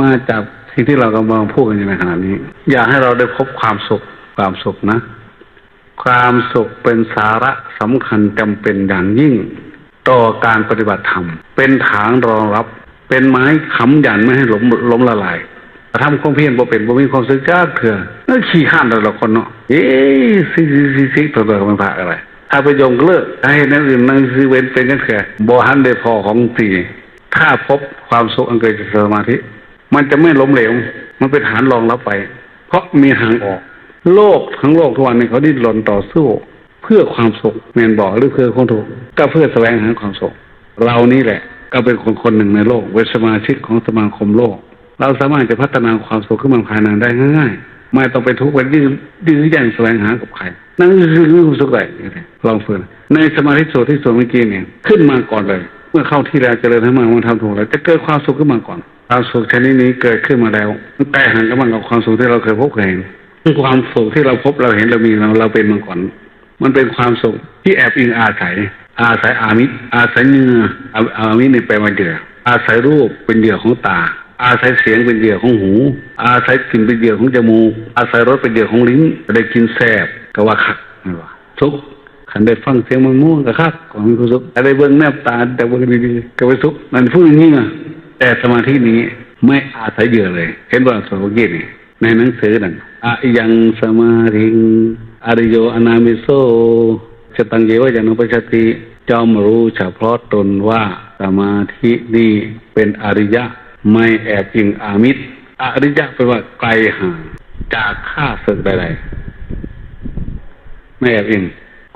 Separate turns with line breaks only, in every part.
มาจากสิ่งที่เรากำลังพูดกันอยู่ในขณะนี้ อยากให้เราได้พบความสุขความสุขนะ ความสุขเป็นสาระสำคัญจำเป็นอย่างยิ่ง ต่อการปฏิบัติธรรม เป็นฐานรองรับ เป็นไม้ค้ำยันไม่ให้ล้มล้มละลายทำความเพียรบ่เป็นบ่มีความสึกจ้าเถื่อนั่นขี้ข้านแต่ละคนเนาะเอ๊ซิซิซิซิตัวตัวมันพาอะไรถ้าไปยงเลิกให้นั่นอื่นนั่งซื้อเว้นเป็นกันแค่บ่หันได้พอของตีถ้าพบความสุขอันเกิดจากสมาธิ มันจะไม่ล้มเหลว มันเป็นฐานรองรับไป เพราะมีทางออก โลกทั้งโลกทุกวันนี้เขาดิ้นรนต่อสู้ เพื่อความสุขแมนบอกหรือเพื่อคนถูกข์ก็เพื่อแสวงหาความสุข เรานี่แหละ ก็เป็นคนคนหนึ่งในโลกเป็นสมาชิกของสมาคมโลก เราสามารถจะพัฒนาความสุขขึ้นมาภายในได้ง่ายๆไม่ต้องไปทุกข์ไปดื้อดื้อแย่งแสวงหากับใครนั่นคือความสุขได้ลองฝึกในสมาธิโสดที่ส่วนเมื่อกี้เนี่ยขึ้นมาก่อนเลย เมื่อเข้าที่แล้วเจริญให้มามันทำถูกแล้วจะเกิดความสุขขึ้นมาก่อน ความสุขชนิดนี้เกิดขึ้นมาแล้วแตกหันกันมากับความสุขที่เราเคยพบเคยเห็นความสุขที่เราพบเราเห็นเรามีเราเราเป็นมาก่อน มันเป็นความสุขที่แอบอิงอาศัย อาศัยอามิตรอาศัยเนื้ออาอามิตรในแปลว่าเหยื่ออาศัยรูปเป็นเหยื่อของตา อาศัยเสียงเป็นเหยื่อของหู อาศัยกลิ่นเป็นเหยื่อของจมูก อาศัยรสเป็นเหยื่อของลิ้นได้กินแซ่บก็ว่าคักไม่ว่าทุกขันได้ฟังเสียงมันม่วงก็คักก็มีความสุขอะไรเบิ่งแนบตาแต่เบิ่งดีๆก็ไปสุขนั่นพูดอย่างนี้นะ แต่สมาธินี้ไม่อาศัยเหยื่อเลย เห็นว่าสวกินี่ในหนังสือนั่นอะยังสมาธิงอริโยอนามิโซสตังเยวยันอุปชติจอมรู้เฉพาะตนว่าสมาธินี้เป็นอริยะ ไม่แอบอิงอามิตร อริยะแปลว่าไกลห่างจากข้าศึกใดๆไม่แอบอิง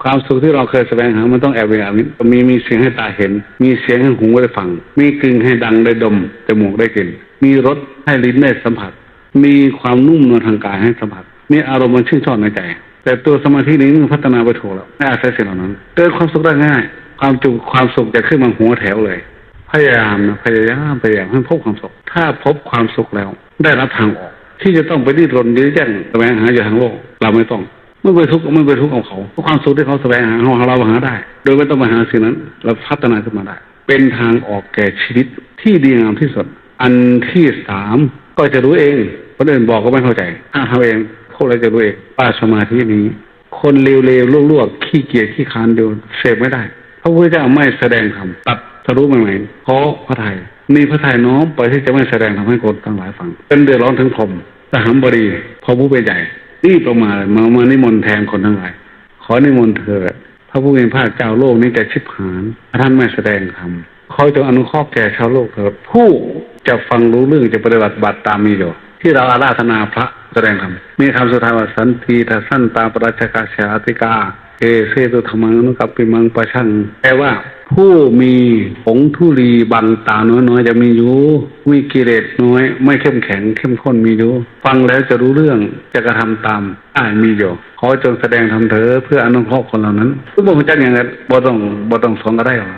ความสุขที่เราเคยแสวงหา มันต้องแอบอิงอามิตรมีมีเสียงให้ตาเห็น มีเสียงให้หูได้ฟัง มีกลิ่นให้ดังได้ดมจมูกได้กลิ่น มีรสให้ลิ้นได้สัมผัส มีความนุ่มนวลทางกายให้สัมผัส มีอารมณ์มันชื่นชอบในใจ แต่ตัวสมาธินี้มันพัฒนาไปถูกแล้วไม่อาศัยสิ่งเหล่านั้นเกิดความสุขได้ง่าย ความจุความสุขจะขึ้นมาหัวแถวเลย พยายามนะพยายามพยายามให้พบความสุข ถ้าพบความสุขแล้ว ได้รับทางออก ที่จะต้องไปดิ้นรนยื้อแย่งแสวงหาอยู่ทางโลก เราไม่ต้อง ไม่ไปทุกข์ไม่ไปทุกข์ของเขาเพราะความสุขที่เขาแสวงหาของเราหาได้ โดยไม่ต้องไปหาสิ่งนั้น เราพัฒนาขึ้นมาได้ เป็นทางออกแก่ชีวิตที่ดีงามที่สุด อันที่สามก็จะรู้เองคนอื่นบอกก็ไม่เข้าใจถ้าทำเองพวกเราจะรู้เองว่าสมาธินี้ คนเลวๆลวกๆขี้เกียจขี้คานเดียวเสพไม่ได้พระพุทธเจ้าไม่แสดงธรรมตัดทะลุมาไหนเพราะพระไทยมีพระไทยน้อมไปที่จะไม่แสดงทำให้คนทั้งหลายฟังเป็นเดือดร้อนถึงพรหมทหารบดีพอผู้เป็นใหญ่ รีบลงมาเลยมามานิมนต์แทนคนทั้งหลายขอนิมนต์เถิดพระผู้เป็นพระเจ้าโลกนี้จะชิบหายถ้าท่านไม่แสดงธรรมขอจงอนุเคราะห์แก่ชาวโลกเถิดผู้จะฟังรู้เรื่องจะปฏิบัติบัตรตามมีอยู่ที่เราอาราธนาพระแสดงธรรมมีคำสุดท้ายว่าสันติทัสสันตาปรัชกาชาติกา เอเซตุธรรมังนุกับปิมังประชังแปลว่า ผู้มีผงทุลีบังตาน้อยๆจะมีอยู่มีกิเลสน้อย ไม่เข้มแข็งเข้มข้นมีอยู่ฟังแล้วจะรู้เรื่องจะกระทำตามอ่ามีอยู่ขอจงแสดงธรรมเถอเพื่ออนุเคราะห์คนเหล่านั้นทุกบุคคลจังอย่างนั้นบ่ต้องบ่ต้องสอนก็ได้หรอ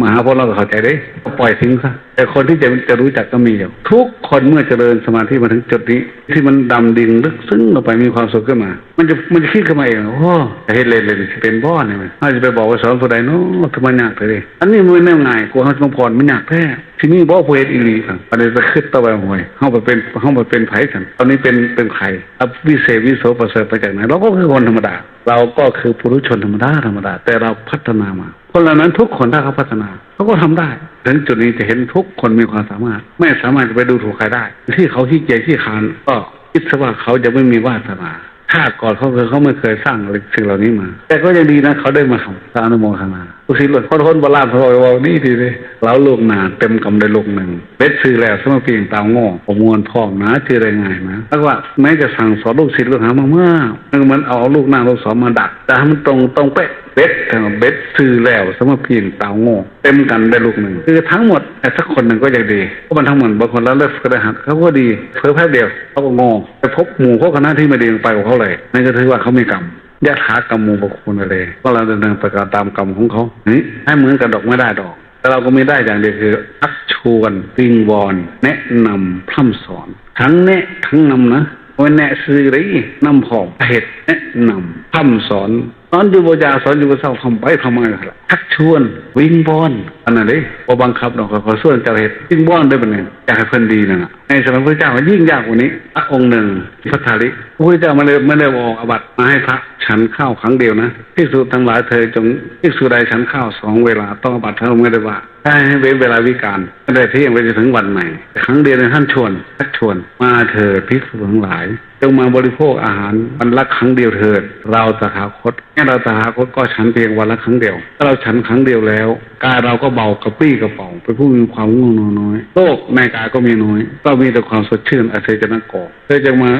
มหาพวกเราเข้าใจได้ปล่อยทิ้งซะแต่คนที่จะจะรู้จักก็มีอยู่ทุกคนเมื่อเจริญสมาธิมาถึงจุดนี้ ที่มันดำดินลึกซึ้งลงไปมีความสุขขึ้นมามันจะมันจะคิดขึ้นมาเองโอ้เห็นเลยเลยเป็นบ้อนเนี่ยมันถ้าจะไปบอกว่าสอนผู้ใดเนาะทำไมยากเลยอันนี้มันแน่ง่ายกลัวเขาต้องพรมันยากแท้ที่นี่บ่เพศอีหลีครับอันนี้จะขึ้นต่อไปหวยเข้าไปเป็นเข้าไปเป็นไผ่กันตอนนี้เป็นเป็นใครอับวิเศษวิโสประเสริฐไปจากไหนเราก็คือคนธรรมดา เราก็คือปุถุชนธรรมดาธรรมดา แต่เราพัฒนามาคนเหล่านั้นทุกคนถ้าเขาพัฒนาเขาก็ทำได้ถึงจุดนี้จะเห็นทุกคนมีความสามารถ ไม่สามารถจะไปดูถูกใครได้ ที่เขาขี้เกียจขี้คานก็คิดซะว่าเขาจะไม่มีวาสนา ถ้าก่อนเขาเคยเขาไม่เคยสร้างสิ่งเหล่านี้มา แต่ก็ยังดีนะเขาได้มาทำสร้างอนุโมทนาผู้สิ่งเลยเขาทนบาลานเขาบอยว่านี่ดีเลยเราลูกนาเต็มกำได้ลูกหนึ่งเบ็ดซื้อแล้วสมปีงตามโง่ผมมวนพ่องนะเจอไรง่ายนะแล้วว่าแม้จะสั่งสอนลูกศิษย์ลูกหามากๆมันเหมือนเอาลูกหน้าลูกสอนมาดักแต่ให้มันตรงตรงเป๊ะ เบ็ดแต่ว่าเบ็ดซื้อแล้วสมเพียงเตาโง่เต็มกันได้ลูกหนึ่งคือทั้งหมดแต่สักคนหนึ่งก็ยังดีเพราะมันทั้งหมดบางคนแล้วเลิกก็ได้หักเขาก็ดีเพิ่แป๊บเดียวเขาก็โง่ไปพบหมู่พวกคณะที่ไม่ดีไปกับเขาเลยนั่นก็ถือว่าเขามีกรรมยะถากรรมมูบุคคลอะไรก็เราดำเนินไปตามกรรมของเขานี่ให้เหมือนกันดอกไม่ได้ดอกแต่เราก็ไม่ได้อย่างเดียวคืออักชวนวิงวอนแนะนำพร่ำสอน ทั้งแนะทั้งนำนะวันแนะซื้อไรนำพองเหตุแนะนำพร่ำสอน อนอยู่บยาสอนอยู่บเศร้าทำไปทำไมล่ะชักชวน วิ่งบอนอันนั้นเลยพอบังคับดอกก็ขอส่วนเจ้าเหตุวิ่งบอนได้เป็นไงอยากให้เพิ่นดีนั่นน่ะในสมัยพระเจ้ามันยิ่งยากกว่านี้พระองค์หนึ่งพระทาริพระพุทธเจ้าไม่ได้ไม่ได้บอกอบัตมาให้พระฉันข้าวครั้งเดียวนะภิกษุทั้งหลายเธอจงภิกษุใดฉันข้าวสองเวลาต้องอบัตเท่าไม่ได้ว่าได้ให้เว้นเวลาวิการไม่ได้เที่ยงไปจนถึงวันใหม่ ครั้งเดียวในท่านชวนชักชวนมาเถิดภิกษุทั้งหลาย จงมาบริโภคอาหารวันละครั้งเดียวเถิด เราตถาคตแค่เราตถาคตก็ฉันเพียงวันละครั้งเดียว ถ้าเราฉันครั้งเดียวแล้วกายเราก็เบากระปรี้กระเป๋าเป็นผู้มีความง่วงนอนน้อยโรคในกายก็มีน้อย ก็มีแต่ความสดชื่นอาศัยจะนักก่อเธอจะมา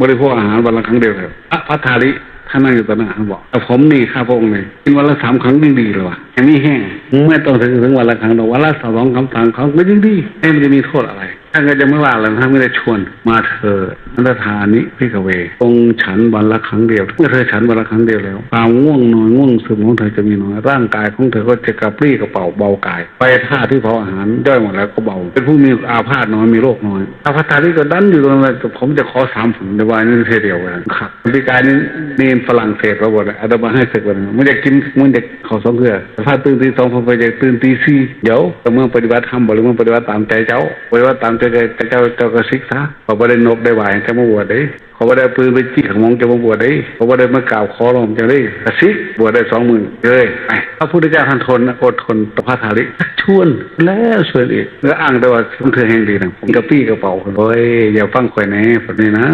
บริโภคอาหารวันละครั้งเดียวเถิดพระพัทธาริท่านนั่งอยู่ตอนนั้นท่านบอกแต่ผมนี่ข้าพระองค์เนี่ยกินวันละสามครั้งยิ่งดีเลยว่ะยังไม่แห้งไม่ต้องถึงถึงวันละครั้งหรอกวันละสองคำสามครั้งก็ยิ่งดีให้มันจะมีโทษอะไร ท่านก็จะไม่ว่าอะไรท่านไม่ได้ชวนมาเถิดนันทานิพิกเวองฉันวันละครั้งเดียวเมื่อเธอฉันวันละครั้งเดียวแล้วความง่วงนอนง่วงซึมของเธอจะมีน้อยร่างกายของเธอก็จะกระปรี้กระเป๋าเบากาย ไปท่าที่เผาอาหารย่อยหมดแล้วก็เบา เป็นผู้มีอาพาธน้อยมีโรคน้อยอาพาธาที่ก็ดันอยู่ตรงนั้นผมจะขอสามผลในวันนี้เทเดียวกันครับพิการนี้นี่ฝรั่งเศสเราบอกอาตมาให้ศึกวันมันจะกินมันเด็กเขาสองเกลือถ้าตื่นตีสองผมไปจะตื่นตีสี่เดี๋ยวแต่เมื่อปฏิบัติธรรมบหรือเมื่อปฏิบัติตามใจเจ้าปฏิบัติตามใจเจ้าเจ้าก็สิกซะพอประเด็นนกได้ไหวแค่มาบวชเด้เขาไม่ได้ปืนไปจี้ขังมองจะมาบวชได้เขาไม่ได้มากล่าวขอร้องจะได้กระซิบบวชได้สองหมื่นเลยไปพระพุทธเจ้าท่านทนอดทนต่อพระธาริชวนแล้วชวนอีกแล้วอ้างได้ว่าผมเธอแห่งดีนะผมกระปี้กระเป๋าโอ้ยอย่าฟังข่อยแน่แบบนี้นะ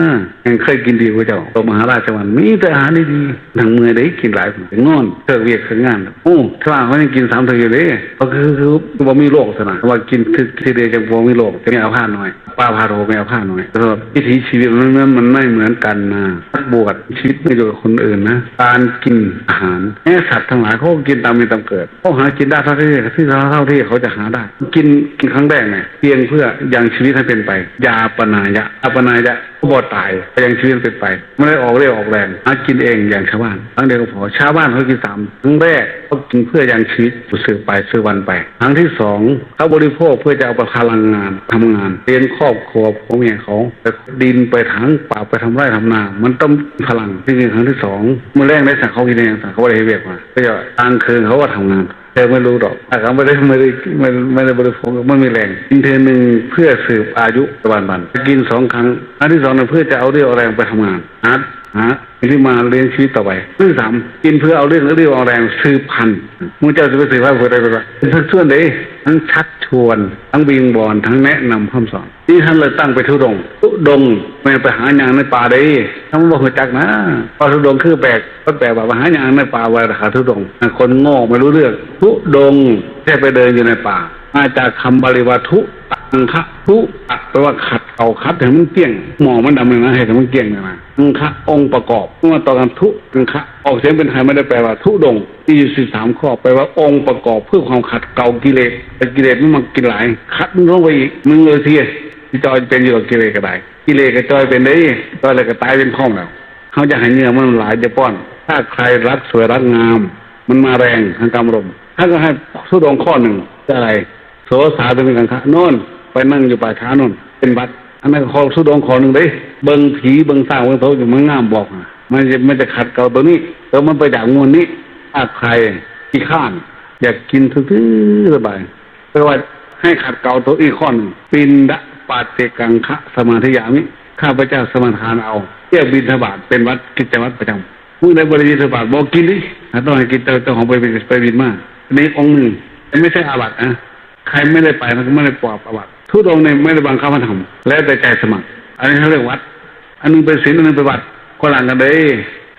ยังเคยกินดีกว่าเจ้าตัวมหาราชวันมีแต่อาหารดีๆทางเมืองได้กินหลายคนงอนเธอเวียกเธองานโอ้ถ้าเขายังกินสามเธออยู่เลยก็คือคือบ่มีโรคสนะว่ากินทีเดียวจะบ่มีโรคจะมีอาพาธน้อยป้าพาโรไม่อาพาธน้อยแต่ว่าวิถีชีวิตมันมันมันไม่เหมือนกันนะนักบวชชีวิตไม่อยู่กับคนอื่นนะการกินอาหารแม้สัตว์ทั้งหลายเขาก็กินตามมีตามเกิดเขาหากินได้เท่าที่ที่เท่าที่เขาจะหาได้ กินกินครั้งแรกเนี่ยเพียงเพื่อยังชีวิตให้เป็นไป ยาปนายะอาปนายะ ก็บ่ตายไปยังชีวิตเป็นไปไม่ได้ออกเรี่ยวออกแรงหากินเองอย่างชาวบ้านครั้งเดียวก็พอชาวบ้านเขากินสามครั้งแรกเขากินเพื่อยังชีวิตสืบไปสืบวันไปครั้งที่สองเขาบริโภคเพื่อจะเอาไปพลังงานทำงานเลี้ยงครอบครัวพ่อแม่เขาไปดินไปถังป่าไปทำไร่ทำนา มันต้องมีพลังที่จริงครั้งที่สองเมื่อแรกได้สั่งเขากินเองสั่งเขาได้เบียกมาก็จะกลางคืนเขาก็ทำงาน เธอไม่รู้หรอกอาการไม่ได้ไม่ได้ไม่ไม่ได้บริโภคไม่มีแรงกินเทอหนึ่งเพื่อสืบอายุประวันวันกินสองครั้ง อันที่สองเพื่อจะเอาเรี่ยวเอาแรงไปทำงานหาหาที่มาเลี้ยงชีวิตต่อไปครั้งที่สามกินเพื่อเอาเรื่องเรี่ยวเอาแรงสืบพันธุ์มึงเจ้าจะไปสืบพันธุ์เพื่ออะไรไปวะทั้งส่วนเลย ทั้งชักชวน ทั้งบิงบอนทั้งแนะนำคำสอนนี่ท่านเลยตั้งไปทุดง ทุดงไม่ไปหาอย่างในป่าได้ท่านบอกหัวจักนะเพอทุดงคือแปลกก็แปลว่าหาอย่างในป่าว่าคาทุดงคนโง่ไม่รู้เรื่อง ทุดงแค่ไปเดินอยู่ในป่า มาจากคำบาลีว่าทุตังคะทุตัแปลว่าขัดเก่าขัดให้มันเกี้ยงหมอมันดำเลยนะให้มันเกี้ยงเลยนะตังคะองค์ประกอบเมื่อต่อกันทุตังคะออกเสียงเป็นไทยไม่ได้แปลว่าทุดงที่สิบสามข้อแปลว่าองค์ประกอบเพื่อความขัดเก่ากิเลสแต่กิเลสมันมากินหลายขัดมึงลงไปอีกมึงเลยทีที่จอยเป็นอยู่กับกิเลสก็ได้กิเลสก็จอยเป็นได้จอยอะไรก็ตายเป็นพ่อมแล้วเขาจะให้เนื้อมันหลายจะป้อน ถ้าใครรักสวยรักงาม มันมาแรงทางกรรมรมท่าก็ให้ทุดงข้อหนึ่งจะอะไร โสสาเป็นกันคะโน่นไปนั่งอยู่ป่าช้าโน่นเป็นวัดอันนั้นขอสุดองขอหนึ่งเด้เบิงผีเบิงสร้างเบิงโตอยู่มันงามบอกนะมันจะมันจะขัดเก่าตัวนี้แล้วมันไปจากงวนนี้ถ้าใครขี้ข้านอยากกินทุกที่สบายแปลว่าให้ขัดเก่าตัวอีกข้อหนึ่งปินดะปาเตกังคะสมาธิยามิข้าพเจ้าสมาทานเอาเที่ยวบินทบาทเป็นวัดกิจวัตรประจำเมื่อในบริบินทบาทบอกกินดิต้องให้กินเจ้าของไปบินไปบินมาอันองค์หนึ่งไม่ใช่อาบัตนะ ใครไม่ได้ไปมันก็ไม่ได้ปอบประวัติทุดงเนี่ยไม่ได้บังคับมาทำแล้วแต่ใจสมัคร อันนี้เขาเรียกวัด อันนึงเป็นศีลอันนึงเป็นวัดก็หลังกันเลย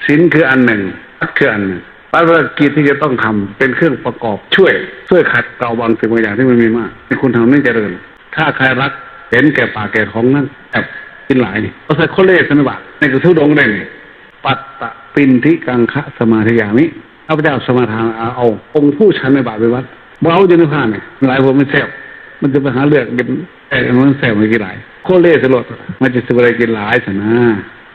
ศีลคืออันหนึ่งวัดคืออันหนึ่งภารกิจที่จะต้องทำเป็นเครื่องประกอบช่วย ช่วยขัดเกลาบางสิ่งบางอย่างที่มันมีมากให้คุณทำนี่เจริญ ถ้าใครรักเห็นแก่ป่าแก่ของนั่นแอบกินหลายนี่เอาใส่โคเล่สนบัตในกระทุดงได้นี่ปัตตปินทิกังคะสมาธิยามิข้าพเจ้าสมาทานเอาองค์ผู้ชันในบาทไปวัด เบาอยู่ในผ่านเนี่ยหลายคนไม่แซ่บมันจะไปหาเลือกกินแต่มันแซ่บไม่กี่หลายโคเล่สลดมันจะสิบอะไรกินหลายสนะ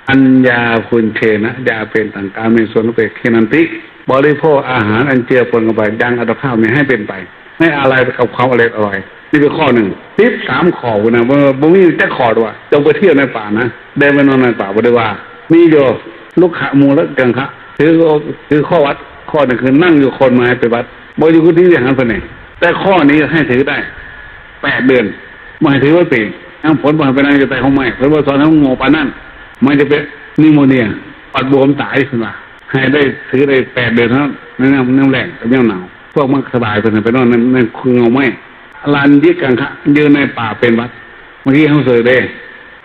อัญญาคุณเชนะยาเป็นต่างการมีส่วนเปกเคนันติบริโภคอาหารอันเจือปนกันไปยังอัตภาพไม่ให้เป็นไป ไม่อะไรกับความอร่อยอร่อยนี่เป็นข้อหนึ่งทิปสามข้อนะว่าบ่มีจะขอด้วยจงไปเที่ยวในป่านะเดินไปนอนในป่าบ่ได้ว่ามีโยลูกขะมูละกังคะถือถือข้อวัดข้อหนึ่งคือนั่งอยู่คนไม้ไปวัด บอยู่กุฏิอย่างนั้นเป็นไงแต่ข้อนี้ให้ถือได้แปดเดือนไม่ถือว่าปีทั้งผลมาเป็นอะไรจะไปของไม่เพราะว่าสอนทั้งโง่ปานนั่นมันจะเป็นนิโมเนียปัดบวมตายขึ้นมาให้ได้ถือได้แปดเดือนนั้นนั่นน้ำน้ำแรงกับน้ำหนาวพวกมันสบายเป็นไปนอนนั่นนั่นคือเงาไม่อรันยิกังคะยืนในป่าเป็นวัดเมื่อกี้เขาเสยได้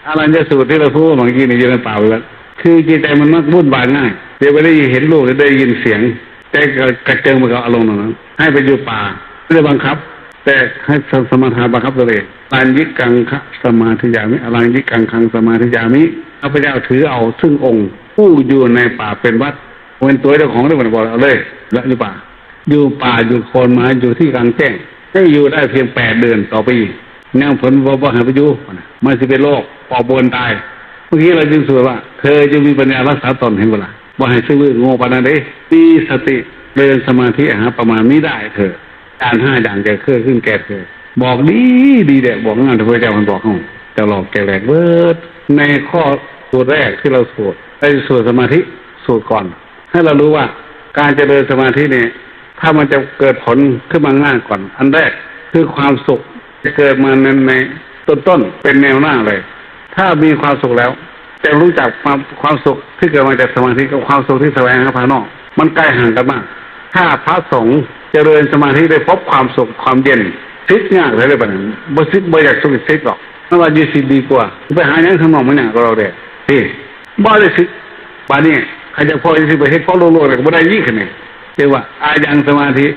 อรัญญสูตรที่เราพูดเมื่อกี้นี่ยืนในป่าไปแล้วคือจิตใจมันมักวุ่นวายง่ายเดี๋ยวไปได้เห็นลูกได้ยินเสียง ใจกระเจิงไปกับอารมณ์นั้น ให้ไปอยู่ป่าไม่ได้บังคับ แต่ให้สมาทานบังคับตัวเองอรัญญิกังคะสมาธิยามิอรัญญิกังคังสมาธิยามิพระพุทธเจ้าถือเอาซึ่งองค์ ผู้อยู่ในป่าเป็นวัดเป็นตัวเจ้าของได้หมดบอกเอาเลยแล้วอยู่ป่า อยู่ป่าอยู่โคนไม้อยู่ที่กลางแจ้งให้อยู่ได้เพียงแปดเดือนต่อปีแนวผลว่าหาไปอยู่มันจะเป็นโรคปอบวนตายเมื่อกี้เราจึงสวดว่า เธอจะมีปัญญารักษาตนเห็นเวลา ว่าให้ซื้อโง่ปานนั้นเด้มีสติเดินสมาธิหาประมาณนี้ได้เธอะการห้าอย่างจะเคลื่อนขึ้นแก่เธอบอกดีดีเด็กบอกงานที่พระเจ้ามันบอกเขาจะหลอกแกแหลกเบิด ในข้อสูตรแรกที่เราสวดได้สวดสมาธิสูตรก่อน ให้เรารู้ว่าการเจริญสมาธิเนี่ยถ้ามันจะเกิดผลขึ้นมาง่ายก่อน อันแรกคือความสุขจะเกิดมาในในต้นต้นเป็นแนวหน้าเลย ถ้ามีความสุขแล้ว จะรู้จักความความสุขที่เกิดมาจากสมาธิกับความสุขที่แสวงหาภายนอก มันใกล้ห่างกันมาก ถ้าพระสงฆ์เจริญสมาธิได้พบความสุขความเย็นซิดยากเลยเลยปะนั้นบ่ซิดบ่อยากสุขซิดหรอกไม่ว่าอยู่ซิดดีกว่าไปหาอย่างข้างนอกมันอย่างเราเด็กที่บ่ได้ซิดบานี้ใครจะพอจะซิดไปเฮ็ดพราะโลกๆเนี่ยก็บ่ได้ยิ่งขึ้นนี่เรียกว่าอายังสมาธิ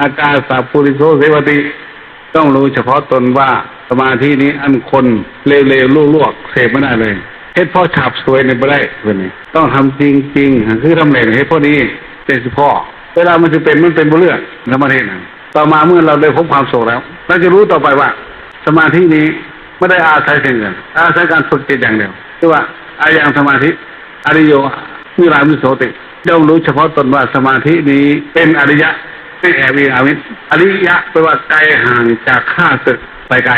อากาสาปุริโสเสวติต้องรู้เฉพาะตนว่าสมาธินี้อันคนเลวๆลวกๆเสพไม่ได้เลย เฮ็ดพ่อฉาบสวยในบ่ได้เพื่อนนี่ต้องทำจริงๆคือทำเหลนเฮ็ดพ่อนี้เป็นสิพ่อเวลามันจะเป็นมันเป็นบ่เรื่องสมาธินั้นต่อมาเมื่อเราได้พบความสุขแล้วเราจะรู้ต่อไปว่า สมาธินี้ไม่ได้อาศัยสิ่งอื่นอาศัยการฝึกจิตอย่างเดียวคือว่าอายังสมาธิอริโยนิรามิโสติย่อมรู้เฉพาะตนว่าสมาธินี้เป็นอริยะไม่แอบอิงอามิตรอริยะแปลว่าไกลห่างจากข้าศึกไปไกล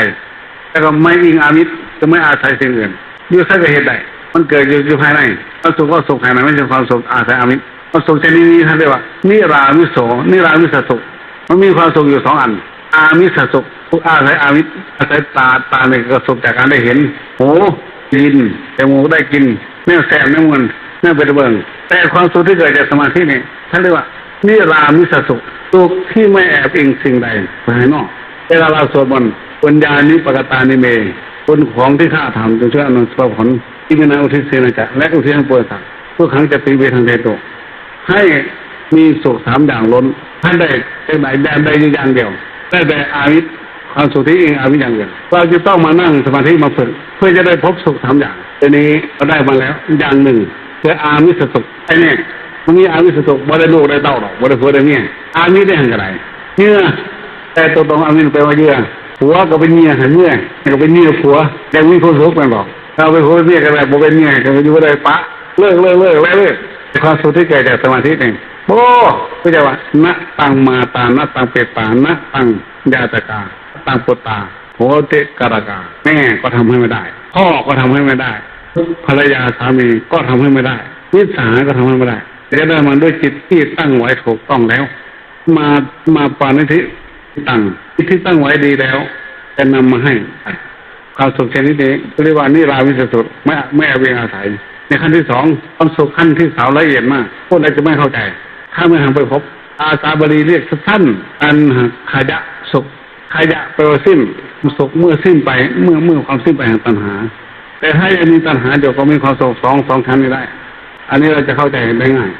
แล้วก็ไม่อิงอามิตรจะไม่อาศัยสิ่งอื่น อยู่สักเหตุใดมันเกิดอยู่อยู่ภายในความสุขก็สุขภายในไม่ใช่ความสุขอาศัยอามิตรความสุขชนิดนี้ท่านเรียกว่านิรามิโสนิรามิสสุขมันมีความสุขอยู่สองอัน อามิสสุขอาศัยอามิตรอาศัยตาตาเนี่ยก็สุขจากการได้เห็นหูยินจมูกได้กินเนื้อแสบเนื้อมันเนื้อเป็นเบิงแต่ความสุขที่เกิดจากสมาธินี่ท่านเรียกว่านิรามิสสุขสุขที่ไม่แอบอิงสิ่งใดภายนอกเวลาเราสวดมนต์ปัญญานิปกตานิเม คุณของที่ข้าทำจงช่วยอนุสผลที่มีนาอุทิศเสนาจะและอุทิศให้ปวดสัตว์ทุกครั้งจะตีเวทางเดโตให้มีสุขสามอย่างล้นท่านได้เป็นไหนแดนได้อย่างเดียว ได้แต่อาวิธความสุขที่เองอาวิธอย่างเดียวเราจะต้องมานั่งสมาธิมาฝึกเพื่อจะได้พบสุขสามอย่างทีนี้เราได้มาแล้วอย่างหนึ่งคืออามิสสุขไอ้เนี่ยมันมีอามิสตุบ่ได้ลูกได้เต้าหรอกบ่ได้ผัวได้เมียอามิได้หังไรเนื้อแต่ตัวตรงอามิแปลว่าเยื่อ ผัวก็เป็นเมียหันเมื่อก็เป็นเมียผัวแต่มีคนสุขกันหรอกเราไปผัวเมียกันแบบบ่เป็นเมียกันอยู่ได้ปะเลิกเลิกเลิกแล้วเลิกความสุขที่เกิดจากสมาธินี่โอ้ก็จะว่านะตังมาตานะตังเปตานะตังยาตกาตังปุตตาโหเตการกาแม่ก็ทำให้ไม่ได้ พ่อก็ทำให้ไม่ได้ ภรรยาสามีก็ทำให้ไม่ได้นิสาก็ทำให้ไม่ได้จะได้มาด้วยจิตที่ตั้งไว้ถูกต้องแล้ว มามาปานิธิ ตั้งจิตที่ตั้งไว้ดีแล้ว จะนำมาให้ความสุขชนิดนี้เรียกว่านิราวิสสุดไม่ไม่เอาเวงอาศัย ในขั้นที่สองความสุขขั้นที่สาวละเอียดมากพวกเราจะไม่เข้าใจ ถ้าไม่หันไปพบ อาสาบรีเรียกสั้นอันขยะสุขขยะแปลว่าสิ้นสุขเมื่อสิ้นไปเมื่อเมื่อความสิ้นไปแห่งตัณหา แต่ถ้ายังมีตัณหาเดี๋ยวก็มีความสุขสองสองชั้นนี้ได้ อันนี้เราจะเข้าใจได้ง่าย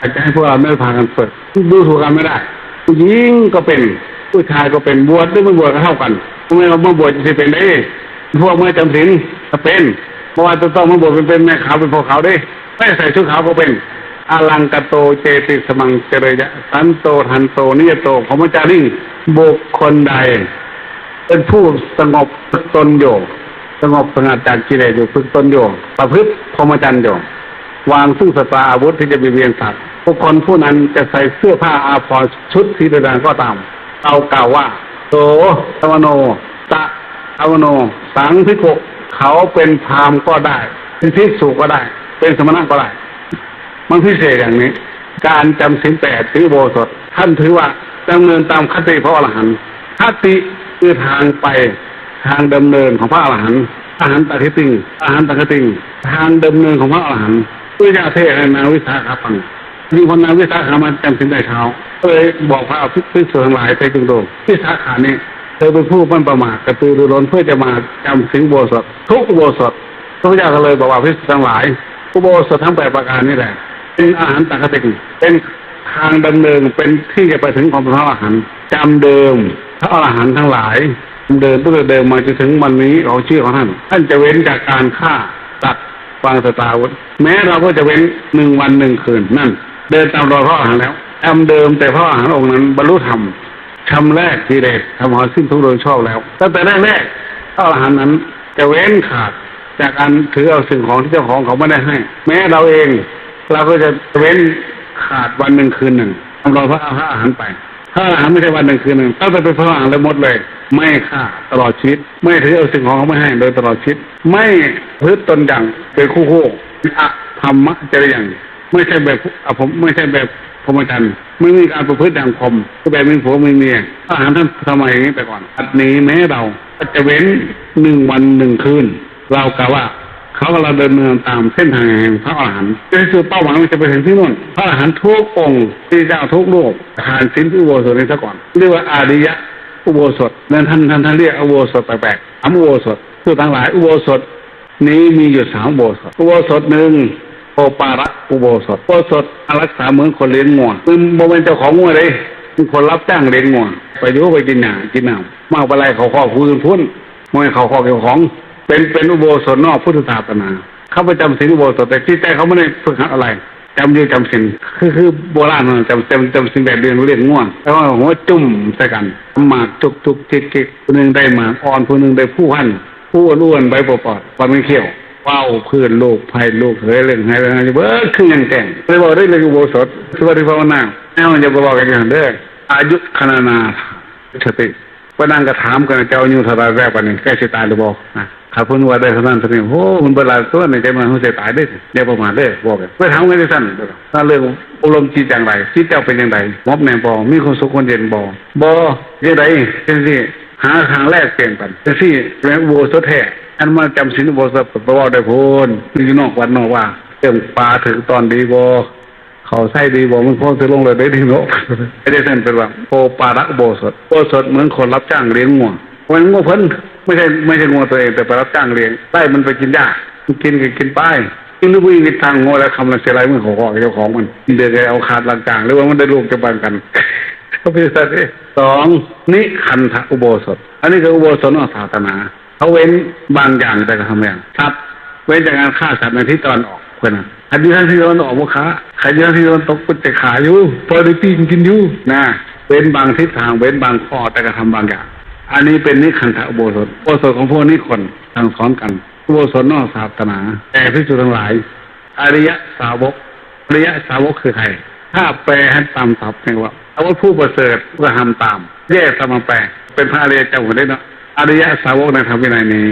อาจจะให้พวกเราไม่พากันฝึกดูถูกกันไม่ได้ผู้หญิงก็เป็น ผู้ชายก็เป็นบวชหรือไม่บวชก็เท่ากันทำไมเราไม่บวชจะเป็นได้พวกเมื่อจำศีลก็เป็นเพราะว่าจะต้องมาบวชเป็นแม่ขาวเป็นพวกขาวได้ไม่ใส่ชุดขาวก็เป็นอลังกโตเจติสมังเจริยะสันโตทันโตนิยโตพรหมจารีบุคคลใด เป็นผู้สงบตนอยู่สงบสงัดจากกิเลสอยู่ฝึกตนอยู่ประพฤติพรหมจรรย์อยู่วางซึ่งสตาอาวุธที่จะมีเวียนสัตว์บุคคลผู้นั้นจะใส่เสื้อผ้าอาภรณ์ชุดสีแดก็ตาม เรากล่าวว่าโสตวโนตะอวโน สังพิโกเขาเป็นพราหมณ์ก็ได้เป็นพิสุก็ได้ เป็นสมณะก็ได้ มันพิเศษอย่างนี้ การจำศีลแปดถือโบสถท่านถือว่าดำเนินตามคติพระอรหันต์คติคือทางไปทางดำเนินของพระอรหันต์อาหารตะทิติงอาหารตะคติงทางดำเนินของพระอรหันต์พุทธเจ้าเทศน์ให้นาวิสาขาฟัง มีคนนาวิสาขามาจำศีลได้เช้าก็เลยบอกพระภิกษุทั้งหลายไปจงโดวิสาขานี้เธอเป็นผู้มั่นประมาทกระตือรือร้นเพื่อจะมาจำศีลอุโบสถทุกโบสถพระพุทธเจ้าก็เลยบอกว่าภิกษุทั้งหลายอุโบสถทั้งแปดประการนี่แหละ เป็นอาหารตะคติงเป็นทางดำเนินเป็นที่จะไปถึงความเป็นพระอรหันต์จำเดิมพระอรหันต์ทั้งหลายเดินตั้งแต่เดิมมาจนถึงวันนี้ของชื่อของท่านท่านจะเว้นจากการฆ่าตัดวางสตาวุธแม้เราก็จะเว้นหนึ่งวันหนึ่งคืนนั่น เดินตามรอยพระอรหันต์แล้วจำเดิมแต่พระอรหันต์องค์นั้นบรรลุธรรมชำแรกทีเดชทำหอสิ้นทุกโดยชอบแล้วตั้งแต่แรกๆพระอรหันต์นั้นจะเว้นขาดจากการถือเอาสิ่งของที่เจ้าของเขาไม่ได้ให้ แม้เราเอง เราก็จะเว้นขาดวันหนึ่งคืนหนึ่งทำรอยพระพระอาหารไปพระอาหารไม่ใช่วันหนึ่งคืนหนึ่งถ้าเป็นพระอาหารเลยหมดเลย ไม่ฆ่าตลอดชีวิต ไม่ถือเอาสิ่งของเขาไม่ให้โดยตลอดชีวิต ไม่พืชตนอย่างเป็นคู่คู่อะธรรมะจริยัง ไม่ใช่แบบอะผมไม่ใช่แบบพรหมจรรย์ไม่มีการประพฤติอย่างคมก็แบบมีผัวมีเมียพระอาหารท่านทำไมอย่างนี้ไปก่อนอันนี้แม้เราจะเว้นหนึ่งวันหนึ่งคืน เรากะว่าเขากำลังเดินเนินตามเส้นทางแห่งพระอรหันต์ในสุดเป้าหมายมันจะไปถึงที่นู่นพระอรหันต์ทุกองค์ที่เจ้าทุกโลกทานสินอุโบสถนี้ซะก่อน เรียกว่าอาริยะอุโบสถนั่นท่านท่านท่านเรียกอุโบสถแปลกๆสามอุโบสถคือทั้งหลายอุโบสถนี้มีอยู่สามอุโบสถอุโบสถหนึ่ง ปาระอุโบสถอุโบสถอารักษาเหมือนคนเลี้ยงงัวคือโมเป็นเจ้าของงัวเลยเป็นคนรับจ้างเลี้ยงงัวไปอยู่ไปกินหญ้ากินหน้ำมาไปไรเขาข้อคุยกันพุ่นมวยเขาข้อเกี่ยวของ เป็นเป็นอุโบสถนอกพุทธศาสนาเขาปจำศีลอุโบสถแต่ที่ใจเขาไม่ได้ฝึกหัดอะไรจำอยู่จำศีลคือคือโบราณจำจำจำศีลแบบเรียนเรียนง่วงแล้วก็หัวจุ่มใส่กันหมากจุกจุกจิกจิกผู้หนึ่งได้หมากอ่อนผู้หนึ่งได้ผู้หั่นผู้อ้วนใบปอดปอดปอดมันเขี้ยว เป้าเพื่อนลูกภัยลูกเฮ้ยเรื่องให้เรื่องอะไรเบ้อคือยังแต่งเลยบอกได้เลยอุโบสถสวัสดิภาวนาแน่มันจะบอกกันอย่างเด้ออายุขนานาสติก็นั่งกระถามกันเจ้าอยู่ทารายแรกวันนี้ใกล้จะตายหรือบอกนะข้าพูดว่าได้เท่านั้นเท่านี้โอ้มันเวลาตัวในใจมันเขาจะตายได้เดี๋ยประมาณได้บอกกันไปถามกันได้สั้นถ้าเรื่องอารมณ์จิตอย่างไรจิตเจ้าเป็นอย่างไรมอบแนงบอมีคนสุขคนเย็นบอบอยังไงเป็นสิ หาทางแรกเปลี่ยนกันเป็นสิเป็นโบสถแท้อันมาจำศีลโบสถไปบอกได้พูนนี่นอกวัดนอกว่าเรื่องปลาถึงตอนดีบอเขาใส่ดีบอมันพ้นจะลงเลยได้ดีโนไม่ได้เส้นเป็นว่าโอปาระโบสถโบสถเหมือนคนรับจ้างเลี้ยงงัวมันงัวเพิ่นไม่ใช่ไม่ใช่งัวตัวเองแต่ไปรับจ้างเลี้ยงไล่มันไปกินหญ้ามันกินก็กินป้ายกินหรือวิ่งทางงัวแล้วคำละเสียไรมันขอเจ้าของมันเดือดเอาขาดหลังจางหรือว่ามันได้ลูกจะบันกัน เขาพิสัตว์สองนิคันทะอุโบสถ อันนี้คืออุโบสถนอกศาสนาเขาเว้นบางอย่างแต่ก็ทำอย่างครับเว้นจากการฆ่าสัตว์ในที่ตอนออกเพื่อนนะขันที่ท่านที่โดนออกมาค้าขันที่ท่านที่โดนตกกุจะขายอยู่พอได้ปีนกินอยู่นะเว้นบางทิศทางเว้นบางข้อแต่กระทำบางอย่าง อันนี้เป็นนิคันธอุโบสถอุโบสถของพวกนี้คนทางสอนกันอุโบสถนอกศาสนา แต่พิจุทั้งหลาย อริยสาวกอริยสาวกคือใคร ถ้าแปลให้ตามศัพท์เนี่ยว่า อาว่าผู้ประเสริฐก็ทำตาม แยกตามมาแปลเป็นพระอริยเจ้าหัวได้เนาะอริยสาวกในธรรมวินัยนี้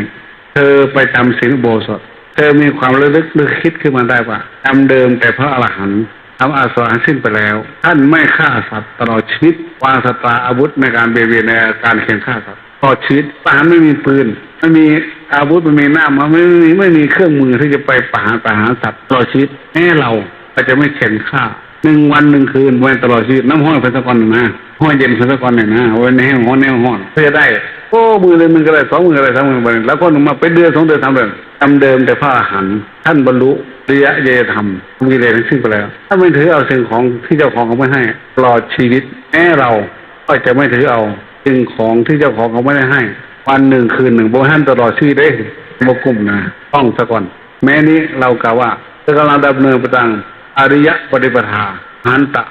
เธอไปจำศีลโบสถเธอมีความระลึกนึกคิดขึ้นมาได้ว่าจำเดิมแต่พระอรหันต์ทำอาสวะสิ้นไปแล้ว ท่านไม่ฆ่าสัตว์ตลอดชีวิตวางสตราอาวุธในการเบียดเบียนในการแข่งฆ่าสัตว์ตลอดชีวิตทหารไม่มีปืนไม่มีอาวุธไม่มีหน้ามาไม่มีไม่มีเครื่องมือที่จะไปประหารประหารสัตว์ตลอดชีวิตแม้เราก็จะไม่เข็นฆ่า หนึ่งวันหนึ่งคืนวันตลอดชีวิตน้ำห้อยเป็นสักวันหนึ่งนะห้อยเย็นเป็นสักวันหนึ่งนะไว้ในแห้งห้อนแนห้อนเพื่อได้โอ้มือเลยมันก็ได้สองมือก็ได้สามมือไปแล้วก็หนุ่มมาไปเดือนสองเดือนสามเดือนจำเดิมแต่พระอรหันท่านบรรลุระยะเยธรรมมีเลยทั้งสิ้นไปแล้ว ถ้าไม่ถือเอาสิ่งของที่เจ้าของเขาไม่ให้ตลอดชีวิตแม้เราก็จะไม่ถือเอาสิ่งของที่เจ้าของเขาไม่ได้ให้ วันหนึ่งคืนหนึ่งโบหันตลอดชีวิตได้โมกุ่มนะต้องซะก่อน แม้นี้เรากล่าวว่าจะกำลังดำเนินไปตาม อริยปฏิปทาหันตะ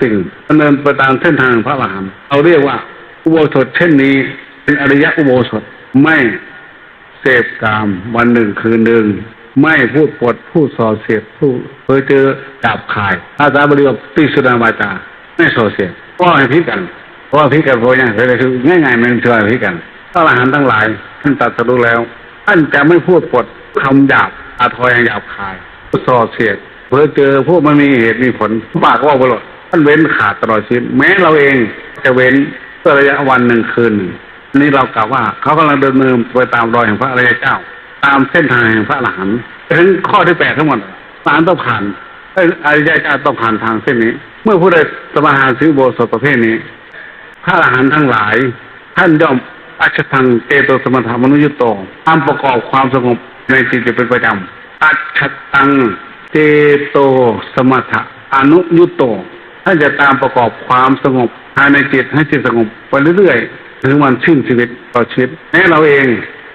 สิ่งดำเนินไปตามเส้นทางพระอรหันต์เราเรียกว่า อุโบสถเช่นนี้เป็นอริยอุโบสถไม่เสพกามวันหนึ่งคืนหนึ่งไม่พูดปดพูดส่อเสียดพูดเพื่อเจอจับขายอาจารย์บริวารติสุนาวาจาไม่ส่อเสียดก็ให้พิกันเพราะพิกันเพราะอย่างไรคือง่ายๆมันช่วยพิกันพระอรหันต์ทั้งหลายท่านตรัสรู้แล้วท่านจะไม่พูดปดคำหยาบอาทอยหยาบคายพูดส่อเสียด เพื่อเจอพวกมันมีเหตุมีผลปากว่าบลอดท่านเว้นขาดตลอดชีวิตแม้เราเองจะเว้นเพื่อระยะวันหนึ่งคืนหนึ่งนี่เรากล่าวว่าเขากำลังเดินเนินไปตามรอยแห่งพระอริยเจ้า ตามเส้นทางแห่งพระอรหันต์ถึงข้อที่แปดทั้งหมดสารต้องผ่านอ้ยอริยเจ้าต้องผ่านทางเส้นนี้ เมื่อผู้ใดสมาทานซื้อโบสถประเภทนี้ พระอรหันต์ทั้งหลาย ท่านย่อมอัจฉทังเตโตสมถามนุยตโตตามประกอบความสงบในจิตจะเป็นประจำอัจฉตัง เตโตสมถะอนุยุตโตท่านจะตามประกอบความสงบภายในจิตให้จิตสงบไปเรื่อยๆถึงวันสิ้นชีวิตต่อชีวิตแม้เราเอง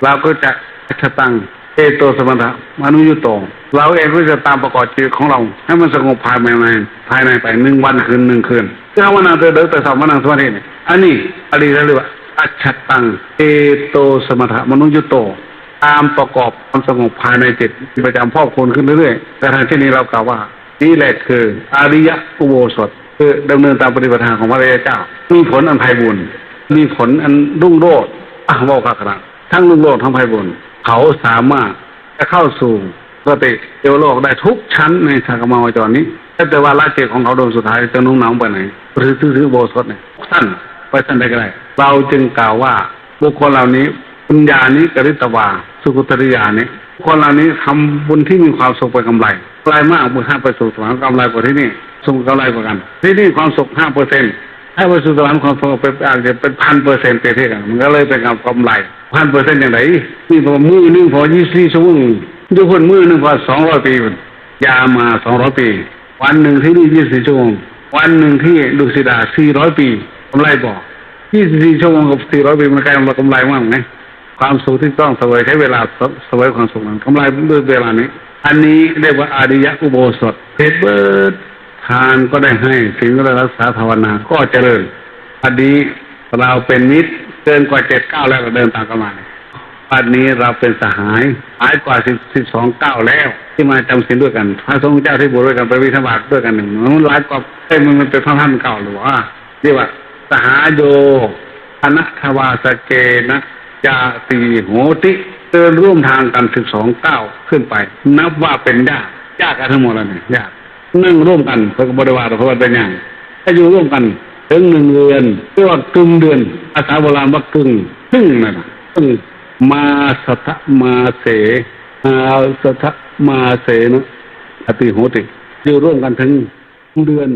เราก็จะอัจฉตังเตโตสมถะอนุยุตโต เราเองก็จะตามประกอบจิตของเรา ให้มันสงบภายในภายในไปหนึ่งวันคืนหนึ่งคืนเจ้าวันนังเตอเดินแต่สามวันนังสมาธิอันนี้อริยเรียกว่าอัจฉตังเตโตสมถะมนุยุตโต ตามประกอบความสงบภายในจิตประจำพอคูณขึ้นเรื่อยๆแต่ทางที่นี้เรากล่าวว่า นี่แหละคืออริยะอุโบสถคือดำเนินตามปฏิปทาของพระรยเจ้า มีผลอันไพบูรณ์มีผลอันรุ่งโรจน์อะบอกกันนะทั้งรุ่งโรจน์ทั้งไพบูรณ์เขาสามารถจะเข้าสู่สติเทวโลกได้ทุกชั้นในสากมาวจรนี้แต่ว่าละเจตของเขาโดยสุดท้ายจะนุ่งหนาวไปไหนหรือถือโบสถเนี่ยสั้นไปสั้นได้ก็ได้เราจึงกล่าวว่าบุคคลเหล่านี้ปุญญานี้กริตวา สุขุตริยานี้คนเหล่านี้ทำบุญที่มีความสุขเป็นกำไรกำไรมากบุญห้าไปสู่สวรรค์กำไรกว่าที่นี่สุขกำไรกว่ากัน ที่นี่ความสุขห้าเปอร์เซ็นต์ให้ไปสู่สวรรค์ความสุขเป็นอาจจะเป็นพันเปอร์เซ็นต์เปรียบเทียบกันมันก็เลยเป็นกำไรพันเปอร์เซ็นต์อย่างไรนี่พอมือหนึ่งพอยี่สิบสี่ชั่วโมงดูคนมือหนึ่งพอสองร้อยปียามาสองร้อยปี วันหนึ่งที่นี่ยี่สิบสี่ชั่วโมงวันหนึ่งที่ดุสิดาสี่ร้อยปีกำไรบอกยี่สิบสี่ชั่วโมงกับสี่ร้อยปีมันกลายเป็นกำไรมากไหม ความสุขที่ต้องเสวยใช้เวลาเสวยความสุขนั้นกำไรด้วยเวลานี้ อันนี้เรียกว่าอาริยะอุโบสถเพชรเบิดทานก็ได้ให้สิ่งก็ได้รักษาภาวนาก็เจริญ อันนี้เราเป็นมิตรเกินกว่าเจ็ดเก้าแล้วเดินตามกันมาอันนี้เราเป็นสหายหายกว่าสิบสิบสองเก้าแล้ว ที่มาจำศีลด้วยกัน พระสงฆ์เจ้าที่บวชด้วยกันไปวิทบาทด้วยกันหนึ่งมันหลายกว่าเอ้มันเป็นพระพันเก่าหรือว่าเรียกว่า สหายโยอนัทวาสเกนะ จาตีโหติเดินร่วมทางกันสิบสองเก้าขึ้นไป นับว่าเป็นญาติญาติกันทั้งหมดแล้วเนี่ยญาตินั่งร่วมกันเพื่อบริวารเพราะว่าเป็นอย่างถ้าอยู่ร่วมกันถึงหนึ่งเดือนเรียกว่ากึ่งเดือนภาษาโบราณว่ากึ่งครึ่งนั่นนะครึ่งมาสัทมาเสอาสัทมาเสนะอติโหติอยู่ร่วมกันถึงเดือน